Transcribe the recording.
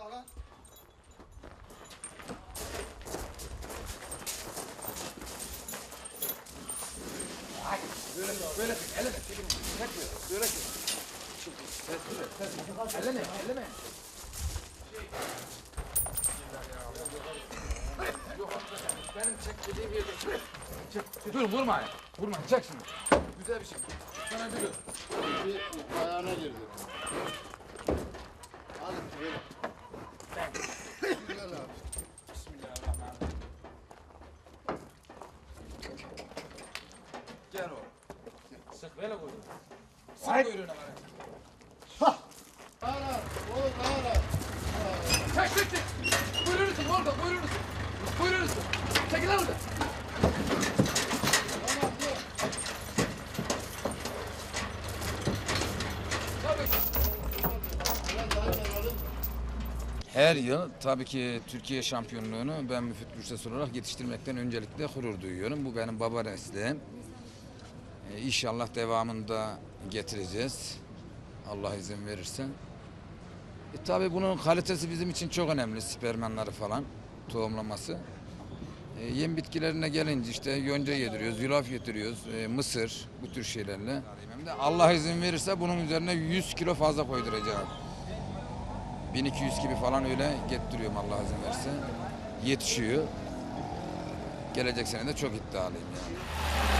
alan. Böyle böyle eleme. Çek böyle. Böyle çek. Ses ses. Elleme elleme. Yok benim çek dediğim yerde çek. Çek. Dur vurma. Vurma çek şimdi. Güzel bir şey. Sana gülüyor. Bir ayağına girdi. Hadi böyle. Güzel abi. Bismillahirrahmanirrahim. Gel oğlum. Sık böyle koy. Sık kuyruğuna bana. Ara, oğlum ara. Çek çek çek. Kuyruğunu sık orada kuyruğunu sık. Kuyruğunu sık. Çekil lan orada. Her yıl tabii ki Türkiye şampiyonluğunu ben Müfit Gürses olarak yetiştirmekten öncelikle gurur duyuyorum. Bu benim baba mesleğim. Ee, İnşallah devamında getireceğiz. Allah izin verirse. E, tabii bunun kalitesi bizim için çok önemli. Spermanları falan tohumlaması. E, yem bitkilerine gelince işte yonca yediriyoruz, yulaf yediriyoruz, e, mısır bu tür şeylerle. Allah izin verirse bunun üzerine 100 kilo fazla koyduracağım. 1200 gibi falan öyle getiriyorum Allah izin verirse. Yetişiyor. Gelecek sene de çok iddialıyım yani.